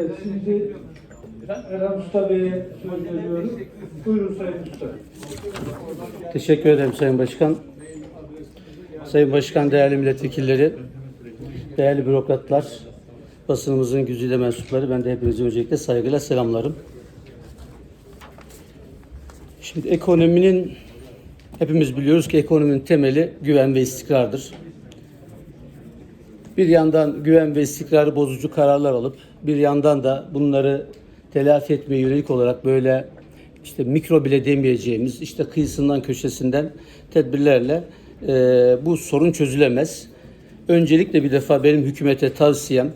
Evet, şimdi Erhan Usta Bey'e söz veriyorum. Buyurun Sayın Usta. Teşekkür ederim Sayın Başkan. Sayın Başkan, değerli milletvekilleri, değerli bürokratlar, basınımızın güzide mensupları, ben de hepinizi öncelikle saygıyla selamlarım. Şimdi ekonominin, hepimiz biliyoruz ki ekonominin temeli güven ve istikrardır. Bir yandan güven ve istikrarı bozucu kararlar alıp, bir yandan da bunları telafi etmeye yönelik olarak böyle işte mikro bile demeyeceğimiz işte kıyısından köşesinden tedbirlerle e, bu sorun çözülemez. Öncelikle bir defa benim hükümete tavsiyem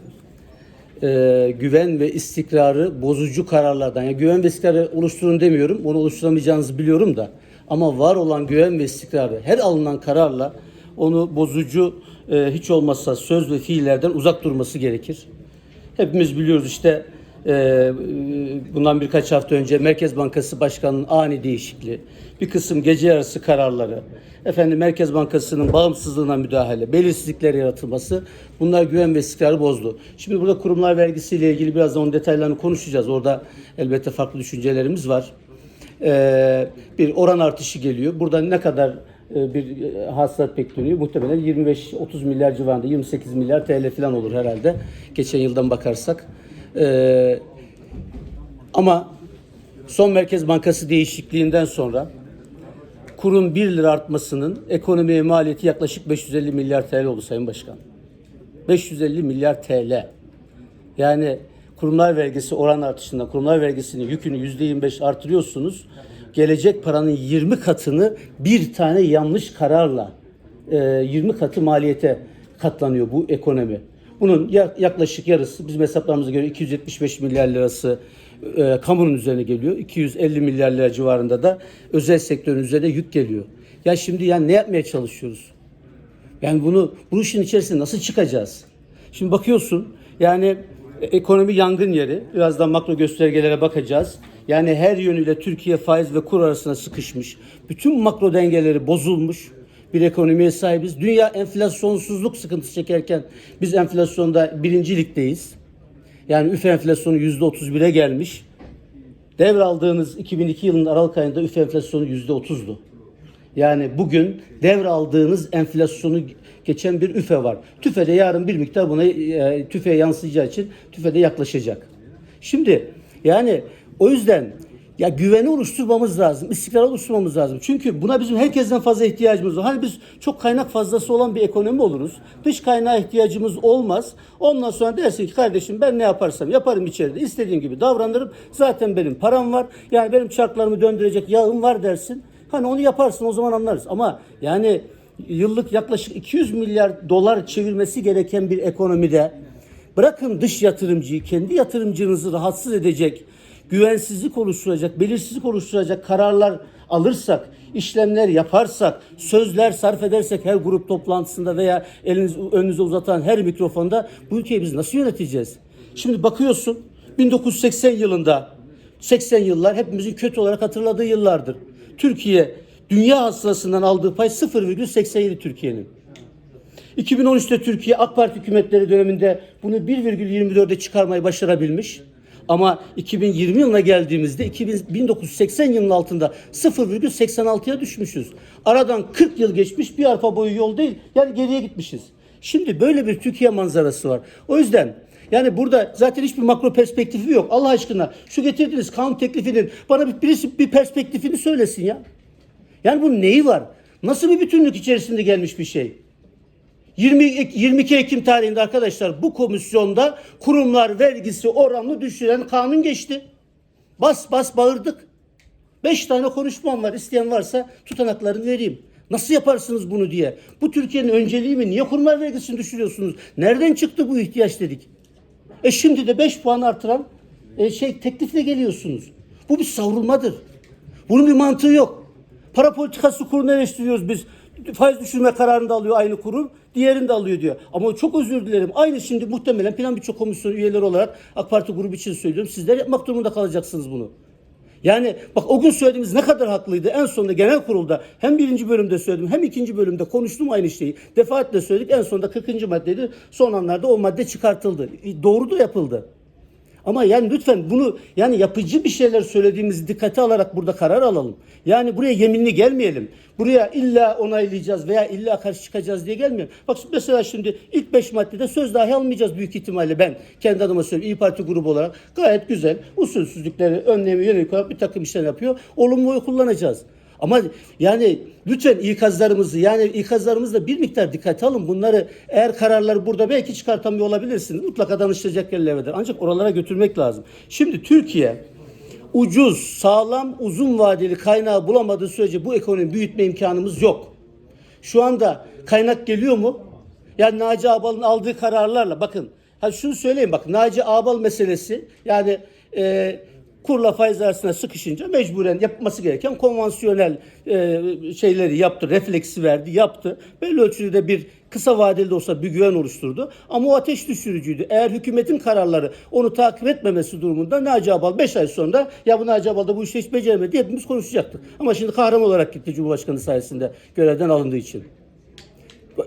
e, güven ve istikrarı bozucu kararlardan, yani güven ve istikrarı oluşturun demiyorum, onu oluşturamayacağınızı biliyorum da ama var olan güven ve istikrarı her alınan kararla onu bozucu e, hiç olmazsa söz ve fiillerden uzak durması gerekir. Hepimiz biliyoruz işte e, bundan birkaç hafta önce Merkez Bankası Başkanı'nın ani değişikliği, bir kısım gece yarısı kararları, efendim Merkez Bankası'nın bağımsızlığına müdahale, belirsizlikler yaratılması bunlar güven ve istikrarı bozdu. Şimdi burada kurumlar vergisiyle ilgili biraz da onun detaylarını konuşacağız. Orada elbette farklı düşüncelerimiz var. E, bir oran artışı geliyor. Burada ne kadar bir e, hasılat bekleniyor. Muhtemelen 25-30 milyar civarında 28 milyar TL falan olur herhalde. Geçen yıldan bakarsak. Ee, ama son Merkez Bankası değişikliğinden sonra kurun 1 lira artmasının ekonomiye maliyeti yaklaşık 550 milyar TL oldu Sayın Başkan. 550 milyar TL. Yani kurumlar vergisi oran artışında kurumlar vergisinin yükünü %25 artırıyorsunuz. Gelecek paranın 20 katını bir tane yanlış kararla e, 20 katı maliyete katlanıyor bu ekonomi. Bunun ya- yaklaşık yarısı bizim hesaplarımıza göre 275 milyar lirası e, kamunun üzerine geliyor. 250 milyar lira civarında da özel sektörün üzerine yük geliyor. Ya şimdi yani ne yapmaya çalışıyoruz? Yani bunu bu işin içerisinde nasıl çıkacağız? Şimdi bakıyorsun yani e, ekonomi yangın yeri. Birazdan makro göstergelere bakacağız. Yani her yönüyle Türkiye faiz ve kur arasında sıkışmış. Bütün makro dengeleri bozulmuş bir ekonomiye sahibiz. Dünya enflasyonsuzluk sıkıntısı çekerken biz enflasyonda birinci ligdeyiz. Yani üfe enflasyonu yüzde otuz bire gelmiş. Devraldığınız 2002 yılının Aralık ayında üfe enflasyonu yüzde otuzdu. Yani bugün devraldığınız enflasyonu geçen bir üfe var. Tüfede yarın bir miktar buna e, tüfeğe yansıyacağı için tüfede yaklaşacak. Şimdi yani o yüzden ya güveni oluşturmamız lazım, istikrar oluşturmamız lazım. Çünkü buna bizim herkesten fazla ihtiyacımız var. Hani biz çok kaynak fazlası olan bir ekonomi oluruz. Dış kaynağa ihtiyacımız olmaz. Ondan sonra dersin ki kardeşim ben ne yaparsam yaparım içeride. istediğim gibi davranırım. Zaten benim param var. Yani benim çarklarımı döndürecek yağım var dersin. Hani onu yaparsın o zaman anlarız. Ama yani yıllık yaklaşık 200 milyar dolar çevirmesi gereken bir ekonomide bırakın dış yatırımcıyı, kendi yatırımcınızı rahatsız edecek, güvensizlik oluşturacak, belirsizlik oluşturacak kararlar alırsak, işlemler yaparsak, sözler sarf edersek her grup toplantısında veya eliniz önünüze uzatan her mikrofonda bu ülkeyi biz nasıl yöneteceğiz? Şimdi bakıyorsun 1980 yılında 80 yıllar hepimizin kötü olarak hatırladığı yıllardır. Türkiye dünya hasılasından aldığı pay 0,87 Türkiye'nin. 2013'te Türkiye AK Parti hükümetleri döneminde bunu 1,24'e çıkarmayı başarabilmiş. Ama 2020 yılına geldiğimizde 2000 1980 yılının altında 0,86'ya düşmüşüz. Aradan 40 yıl geçmiş bir arpa boyu yol değil. Yani geriye gitmişiz. Şimdi böyle bir Türkiye manzarası var. O yüzden yani burada zaten hiçbir makro perspektifi yok. Allah aşkına şu getirdiğiniz kanun teklifinin bana bir, birisi bir perspektifini söylesin ya. Yani bunun neyi var? Nasıl bir bütünlük içerisinde gelmiş bir şey? 20, Ek- 22 Ekim tarihinde arkadaşlar bu komisyonda kurumlar vergisi oranını düşüren kanun geçti. Bas bas bağırdık. Beş tane konuşmam var. İsteyen varsa tutanaklarını vereyim. Nasıl yaparsınız bunu diye. Bu Türkiye'nin önceliği mi? Niye kurumlar vergisini düşürüyorsunuz? Nereden çıktı bu ihtiyaç dedik. E şimdi de 5 puan artıran e, şey teklifle geliyorsunuz. Bu bir savrulmadır. Bunun bir mantığı yok. Para politikası kurunu eleştiriyoruz biz. Faiz düşürme kararını da alıyor aynı kurum. Diğerini de alıyor diyor. Ama çok özür dilerim. Aynı şimdi muhtemelen plan bütçe komisyonu üyeleri olarak AK Parti grubu için söylüyorum. Sizler yapmak durumunda kalacaksınız bunu. Yani bak o gün söylediğimiz ne kadar haklıydı. En sonunda genel kurulda hem birinci bölümde söyledim hem ikinci bölümde konuştum aynı şeyi. Defaatle söyledik. En sonunda 40. maddeydi. Son anlarda o madde çıkartıldı. Doğru da yapıldı. Ama yani lütfen bunu yani yapıcı bir şeyler söylediğimizi dikkate alarak burada karar alalım. Yani buraya yeminli gelmeyelim. Buraya illa onaylayacağız veya illa karşı çıkacağız diye gelmeyelim. Bak mesela şimdi ilk beş maddede söz dahi almayacağız büyük ihtimalle ben kendi adıma söylüyorum. İyi Parti grubu olarak gayet güzel usulsüzlükleri önlemi yönelik olarak bir takım işler yapıyor. Olumlu oy kullanacağız. Ama yani lütfen ikazlarımızı yani ikazlarımızı da bir miktar dikkate alın. Bunları eğer kararları burada belki çıkartamıyor olabilirsiniz. Mutlaka danışacak yerler vardır. Ancak oralara götürmek lazım. Şimdi Türkiye ucuz, sağlam, uzun vadeli kaynağı bulamadığı sürece bu ekonomi büyütme imkanımız yok. Şu anda kaynak geliyor mu? Yani Naci Ağbal'ın aldığı kararlarla bakın. Hadi şunu söyleyeyim bak Naci Ağbal meselesi yani e, kurla faiz arasında sıkışınca mecburen yapması gereken konvansiyonel e, şeyleri yaptı, refleksi verdi, yaptı. Belli ölçüde de bir kısa vadeli de olsa bir güven oluşturdu. Ama o ateş düşürücüydü. Eğer hükümetin kararları onu takip etmemesi durumunda Naci Ağbal 5 ay sonra ya bu Naci Ağbal da bu işi hiç beceremedi hepimiz konuşacaktık. Ama şimdi kahraman olarak gitti Cumhurbaşkanı sayesinde görevden alındığı için.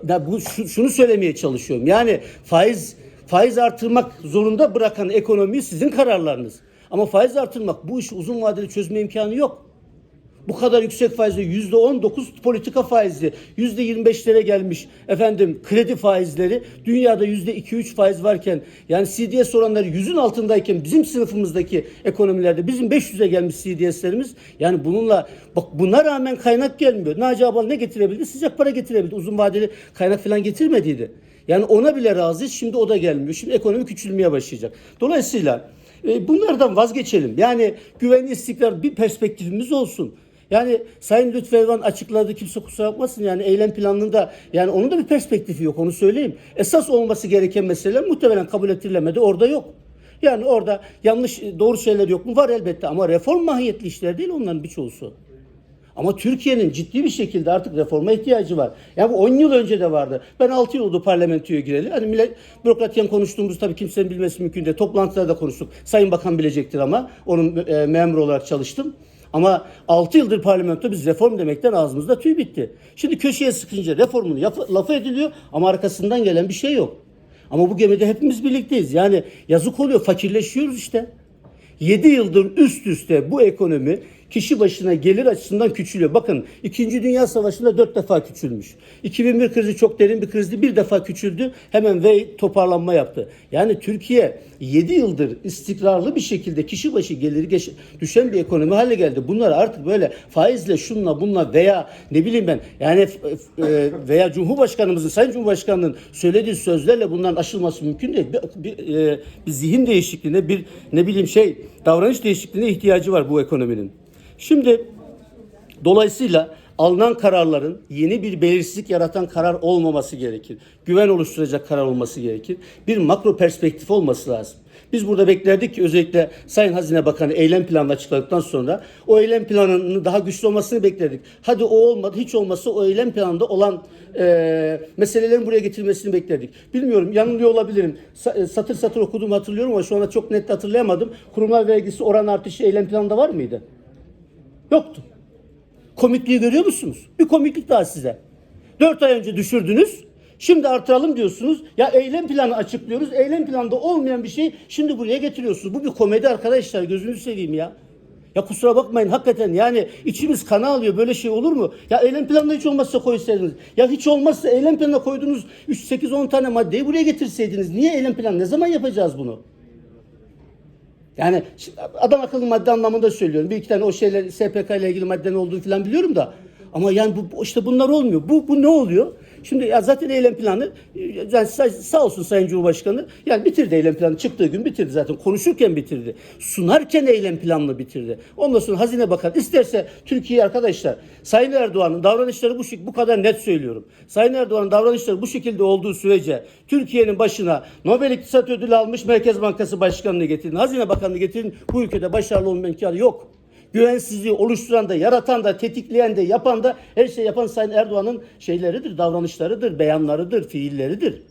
Ya bu şu- şunu söylemeye çalışıyorum. Yani faiz faiz artırmak zorunda bırakan ekonomi sizin kararlarınız. Ama faiz artırmak bu işi uzun vadeli çözme imkanı yok. Bu kadar yüksek faizle yüzde on dokuz politika faizi, yüzde yirmi beşlere gelmiş efendim kredi faizleri, dünyada yüzde iki üç faiz varken yani CDS oranları yüzün altındayken bizim sınıfımızdaki ekonomilerde bizim 500'e gelmiş CDS'lerimiz yani bununla bak buna rağmen kaynak gelmiyor. Naci Abal ne getirebildi? Sıcak para getirebildi. Uzun vadeli kaynak falan getirmediydi. Yani ona bile razıyız. Şimdi o da gelmiyor. Şimdi ekonomi küçülmeye başlayacak. Dolayısıyla e, bunlardan vazgeçelim. Yani güvenli istikrar bir perspektifimiz olsun. Yani Sayın Lütfü Elvan açıkladı kimse kusura bakmasın yani eylem planında yani onun da bir perspektifi yok onu söyleyeyim. Esas olması gereken meseleler muhtemelen kabul ettirilemedi orada yok. Yani orada yanlış doğru şeyler yok mu? Var elbette ama reform mahiyetli işler değil onların birçoğusu. Ama Türkiye'nin ciddi bir şekilde artık reforma ihtiyacı var. Yani bu 10 yıl önce de vardı. Ben 6 yıl oldu parlamentoya gireli. Hani millet bürokratken konuştuğumuz tabii kimsenin bilmesi mümkün değil. Toplantılarda konuştuk. Sayın Bakan bilecektir ama onun e, memur olarak çalıştım. Ama 6 yıldır parlamento biz reform demekten ağzımızda tüy bitti. Şimdi köşeye sıkınca reformun yaf- lafı ediliyor ama arkasından gelen bir şey yok. Ama bu gemide hepimiz birlikteyiz. Yani yazık oluyor, fakirleşiyoruz işte. 7 yıldır üst üste bu ekonomi kişi başına gelir açısından küçülüyor. Bakın 2. Dünya Savaşı'nda 4 defa küçülmüş. 2001 krizi çok derin bir krizdi. Bir defa küçüldü. Hemen ve toparlanma yaptı. Yani Türkiye 7 yıldır istikrarlı bir şekilde kişi başı geliri düşen bir ekonomi hale geldi. Bunlar artık böyle faizle şunla bunla veya ne bileyim ben yani e, veya Cumhurbaşkanımızın Sayın Cumhurbaşkanının söylediği sözlerle bunların aşılması mümkün değil. Bir, bir, e, bir zihin değişikliğine bir ne bileyim şey davranış değişikliğine ihtiyacı var bu ekonominin. Şimdi Dolayısıyla alınan kararların yeni bir belirsizlik yaratan karar olmaması gerekir. Güven oluşturacak karar olması gerekir. Bir makro perspektif olması lazım. Biz burada beklerdik ki özellikle Sayın Hazine Bakanı eylem planını açıkladıktan sonra o eylem planının daha güçlü olmasını beklerdik. Hadi o olmadı hiç olmazsa o eylem planında olan e, meselelerin buraya getirmesini beklerdik. Bilmiyorum yanılıyor olabilirim. Sa- e, satır satır okuduğumu hatırlıyorum ama şu anda çok net hatırlayamadım. Kurumlar vergisi oran artışı eylem planında var mıydı? Yoktu. Komikliği görüyor musunuz? Bir komiklik daha size. Dört ay önce düşürdünüz. Şimdi artıralım diyorsunuz. Ya eylem planı açıklıyoruz. Eylem planında olmayan bir şey şimdi buraya getiriyorsunuz. Bu bir komedi arkadaşlar. Gözünüzü seveyim ya. Ya kusura bakmayın hakikaten yani içimiz kana alıyor. Böyle şey olur mu? Ya eylem planına hiç olmazsa koysaydınız. Ya hiç olmazsa eylem planına koyduğunuz 3, 8, 10 tane maddeyi buraya getirseydiniz. Niye eylem planı? Ne zaman yapacağız bunu? Yani adam akıllı madde anlamında söylüyorum. Bir iki tane o şeyler SPK ile ilgili madde ne olduğunu falan biliyorum da. Ama yani bu işte bunlar olmuyor. Bu bu ne oluyor? Şimdi ya zaten eylem planı e, yani sağ, olsun Sayın Cumhurbaşkanı yani bitirdi eylem planı çıktığı gün bitirdi zaten konuşurken bitirdi. Sunarken eylem planını bitirdi. Ondan sonra Hazine Bakanı isterse Türkiye arkadaşlar Sayın Erdoğan'ın davranışları bu şek- bu kadar net söylüyorum. Sayın Erdoğan'ın davranışları bu şekilde olduğu sürece Türkiye'nin başına Nobel İktisat Ödülü almış Merkez Bankası Başkanı'nı getirin. Hazine Bakanı'nı getirin. Bu ülkede başarılı olma imkanı yok. Güvensizliği oluşturan da, yaratan da, tetikleyen de, yapan da her şey yapan Sayın Erdoğan'ın şeyleridir, davranışlarıdır, beyanlarıdır, fiilleridir.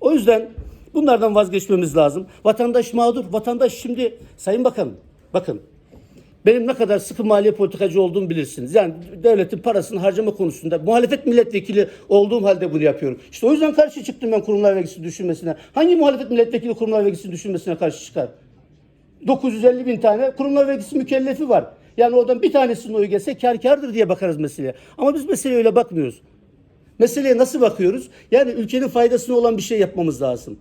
O yüzden bunlardan vazgeçmemiz lazım. Vatandaş mağdur. Vatandaş şimdi Sayın Bakanım bakın Benim ne kadar sıkı maliye politikacı olduğumu bilirsiniz. Yani devletin parasını harcama konusunda muhalefet milletvekili olduğum halde bunu yapıyorum. İşte o yüzden karşı çıktım ben kurumlar vergisi düşünmesine. Hangi muhalefet milletvekili kurumlar vergisi düşünmesine karşı çıkar? 950 bin tane kurumlar vergisi mükellefi var. Yani oradan bir tanesinin oyu gelse kar kardır diye bakarız meseleye. Ama biz meseleye öyle bakmıyoruz. Meseleye nasıl bakıyoruz? Yani ülkenin faydasına olan bir şey yapmamız lazım.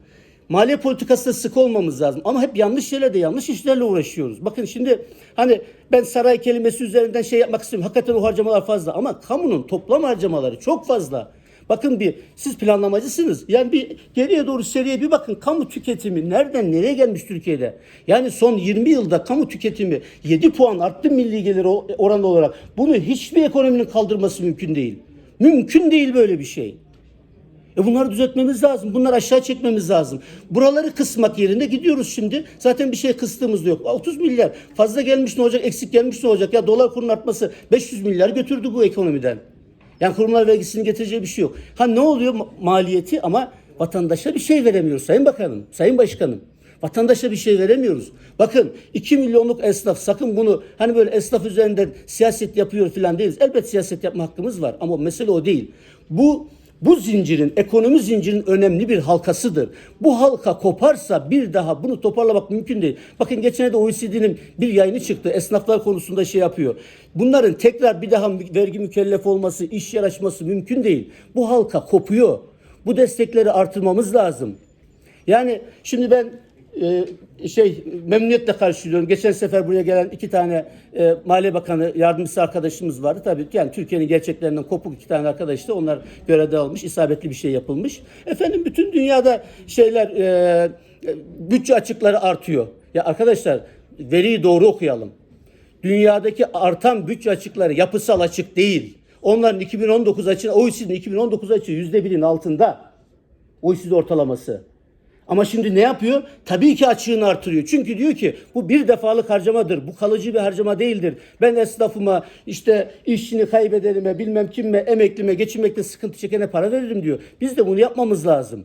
Maliye politikasında sık olmamız lazım. Ama hep yanlış şeylerle, yanlış işlerle uğraşıyoruz. Bakın şimdi hani ben saray kelimesi üzerinden şey yapmak istiyorum. Hakikaten o harcamalar fazla. Ama kamunun toplam harcamaları çok fazla. Bakın bir siz planlamacısınız. Yani bir geriye doğru seriye bir bakın kamu tüketimi nereden nereye gelmiş Türkiye'de? Yani son 20 yılda kamu tüketimi 7 puan arttı milli gelir oranı olarak. Bunu hiçbir ekonominin kaldırması mümkün değil. Mümkün değil böyle bir şey. E bunları düzeltmemiz lazım. Bunları aşağı çekmemiz lazım. Buraları kısmak yerine gidiyoruz şimdi. Zaten bir şey kıstığımız yok. 30 milyar fazla gelmiş ne olacak? Eksik gelmiş ne olacak? Ya dolar kurunun artması 500 milyar götürdü bu ekonomiden. Yani kurumlar vergisinin getireceği bir şey yok. Ha ne oluyor Ma- maliyeti ama vatandaşa bir şey veremiyoruz Sayın Bakanım, Sayın Başkanım. Vatandaşa bir şey veremiyoruz. Bakın 2 milyonluk esnaf sakın bunu hani böyle esnaf üzerinden siyaset yapıyor falan değiliz. Elbet siyaset yapma hakkımız var ama mesele o değil. Bu bu zincirin, ekonomi zincirinin önemli bir halkasıdır. Bu halka koparsa bir daha bunu toparlamak mümkün değil. Bakın geçen de OECD'nin bir yayını çıktı. Esnaflar konusunda şey yapıyor. Bunların tekrar bir daha vergi mükellef olması, iş yer mümkün değil. Bu halka kopuyor. Bu destekleri artırmamız lazım. Yani şimdi ben e, şey memnuniyetle karşılıyorum. Geçen sefer buraya gelen iki tane e, Maliye Bakanı yardımcısı arkadaşımız vardı. Tabii yani Türkiye'nin gerçeklerinden kopuk iki tane arkadaş da onlar görevde almış. isabetli bir şey yapılmış. Efendim bütün dünyada şeyler e, bütçe açıkları artıyor. Ya arkadaşlar veriyi doğru okuyalım. Dünyadaki artan bütçe açıkları yapısal açık değil. Onların 2019 açığı, OECD'nin 2019 açığı yüzde birin altında. OECD ortalaması. Ama şimdi ne yapıyor? Tabii ki açığını artırıyor. Çünkü diyor ki bu bir defalık harcamadır. Bu kalıcı bir harcama değildir. Ben esnafıma işte işini kaybederime bilmem kime emeklime geçinmekte sıkıntı çekene para veririm diyor. Biz de bunu yapmamız lazım.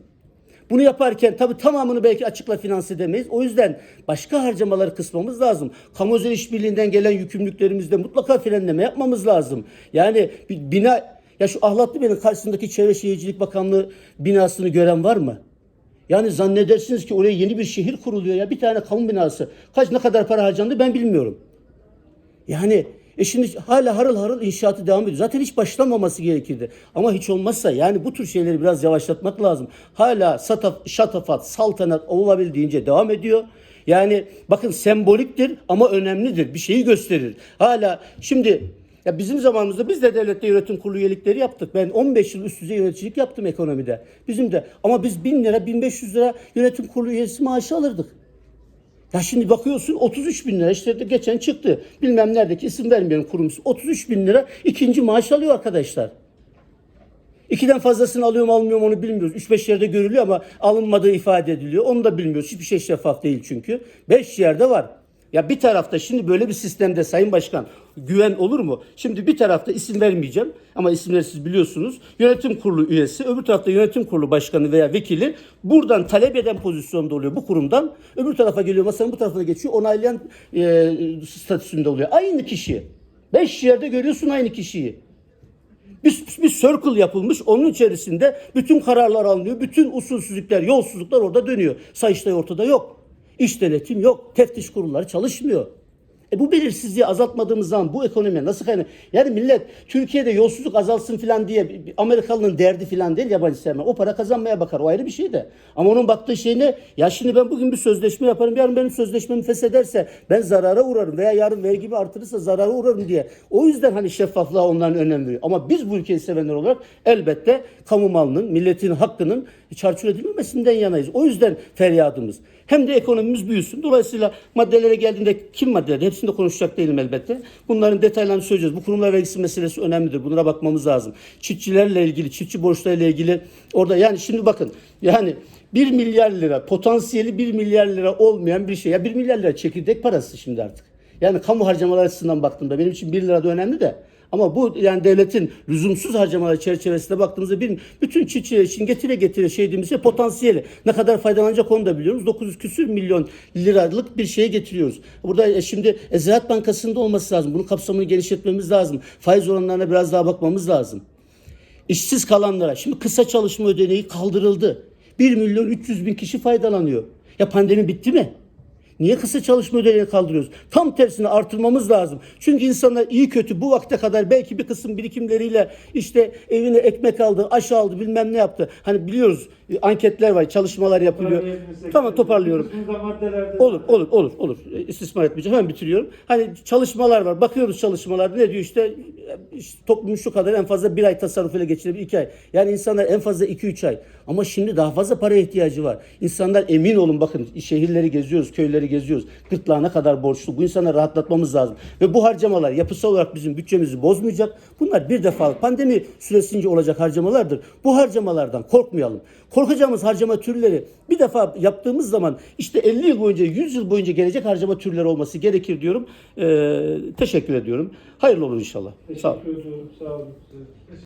Bunu yaparken tabii tamamını belki açıkla finanse edemeyiz. O yüzden başka harcamaları kısmamız lazım. Kamu özel işbirliğinden gelen yükümlülüklerimizde mutlaka frenleme yapmamız lazım. Yani bir bina ya şu Ahlatlıbey'in karşısındaki Çevre Şehircilik Bakanlığı binasını gören var mı? Yani zannedersiniz ki oraya yeni bir şehir kuruluyor ya bir tane kamu binası. Kaç ne kadar para harcandı ben bilmiyorum. Yani e şimdi hala harıl harıl inşaatı devam ediyor. Zaten hiç başlamaması gerekirdi. Ama hiç olmazsa yani bu tür şeyleri biraz yavaşlatmak lazım. Hala sataf, şatafat, saltanat olabildiğince devam ediyor. Yani bakın semboliktir ama önemlidir. Bir şeyi gösterir. Hala şimdi ya bizim zamanımızda biz de devlette yönetim kurulu üyelikleri yaptık. Ben 15 yıl üst düzey yöneticilik yaptım ekonomide. Bizim de ama biz 1000 lira 1500 lira yönetim kurulu üyesi maaşı alırdık. Ya şimdi bakıyorsun 33 bin lira işte geçen çıktı. Bilmem neredeki isim vermiyorum kurumsu. 33 bin lira ikinci maaş alıyor arkadaşlar. İkiden fazlasını alıyorum almıyorum onu bilmiyoruz. 3-5 yerde görülüyor ama alınmadığı ifade ediliyor. Onu da bilmiyoruz. Hiçbir şey şeffaf değil çünkü. 5 yerde var. Ya bir tarafta şimdi böyle bir sistemde Sayın Başkan güven olur mu? Şimdi bir tarafta isim vermeyeceğim ama isimleri siz biliyorsunuz. Yönetim kurulu üyesi, öbür tarafta yönetim kurulu başkanı veya vekili buradan talep eden pozisyonda oluyor bu kurumdan. Öbür tarafa geliyor masanın bu tarafına geçiyor onaylayan e, statüsünde oluyor. Aynı kişi. Beş yerde görüyorsun aynı kişiyi. Bir, bir circle yapılmış. Onun içerisinde bütün kararlar alınıyor. Bütün usulsüzlükler, yolsuzluklar orada dönüyor. Sayıştay ortada yok. İş denetim yok. Teftiş kurulları çalışmıyor. E bu belirsizliği azaltmadığımız zaman bu ekonomiye nasıl kaynak? Yani millet Türkiye'de yolsuzluk azalsın falan diye Amerikalı'nın derdi falan değil yabancı sevme. O para kazanmaya bakar. O ayrı bir şey de. Ama onun baktığı şey ne? Ya şimdi ben bugün bir sözleşme yaparım. Yarın benim sözleşmemi feshederse ben zarara uğrarım. Veya yarın vergimi artırırsa zarara uğrarım diye. O yüzden hani şeffaflığa onların önem veriyor. Ama biz bu ülkeyi sevenler olarak elbette kamu malının, milletin hakkının çarçur edilmemesinden yanayız. O yüzden feryadımız. Hem de ekonomimiz büyüsün. Dolayısıyla maddelere geldiğinde kim maddeler? Hepsinde konuşacak değilim elbette. Bunların detaylarını söyleyeceğiz. Bu kurumlar vergisi meselesi önemlidir. Bunlara bakmamız lazım. Çiftçilerle ilgili, çiftçi borçlarıyla ilgili orada yani şimdi bakın yani 1 milyar lira potansiyeli 1 milyar lira olmayan bir şey. Ya 1 milyar lira çekirdek parası şimdi artık. Yani kamu harcamaları açısından baktığımda benim için 1 lira da önemli de Ama bu yani devletin lüzumsuz harcamaları çerçevesinde baktığımızda bir, bütün çiftçiler için getire getire şey potansiyeli. Ne kadar faydalanacak onu da biliyoruz. 900 küsür milyon liralık bir şeye getiriyoruz. Burada e, şimdi e, Ziraat Bankası'nda olması lazım. Bunun kapsamını genişletmemiz lazım. Faiz oranlarına biraz daha bakmamız lazım. İşsiz kalanlara şimdi kısa çalışma ödeneği kaldırıldı. 1 milyon 300 bin kişi faydalanıyor. Ya pandemi bitti mi? Niye kısa çalışma ödeneğini kaldırıyoruz? Tam tersine artırmamız lazım. Çünkü insanlar iyi kötü bu vakte kadar belki bir kısım birikimleriyle işte evine ekmek aldı, aş aldı, bilmem ne yaptı. Hani biliyoruz anketler var, çalışmalar yapılıyor. Tamam toparlıyorum. Olur, olur, olur, olur. E, İstismar etmeyeceğim. Hemen bitiriyorum. Hani çalışmalar var. Bakıyoruz çalışmalar. Ne diyor işte, e, işte toplumun şu kadar en fazla bir ay tasarrufuyla geçirebilir, iki ay. Yani insanlar en fazla iki üç ay. Ama şimdi daha fazla para ihtiyacı var. İnsanlar emin olun bakın şehirleri geziyoruz, köyleri geziyoruz. Gırtlağına kadar borçlu. Bu insanları rahatlatmamız lazım. Ve bu harcamalar yapısal olarak bizim bütçemizi bozmayacak. Bunlar bir defa pandemi süresince olacak harcamalardır. Bu harcamalardan korkmayalım. Korkacağımız harcama türleri bir defa yaptığımız zaman işte 50 yıl boyunca 100 yıl boyunca gelecek harcama türleri olması gerekir diyorum. Ee, teşekkür ediyorum. Hayırlı olur inşallah. Sağ olun. Teşekkür ediyorum. Sağ olun.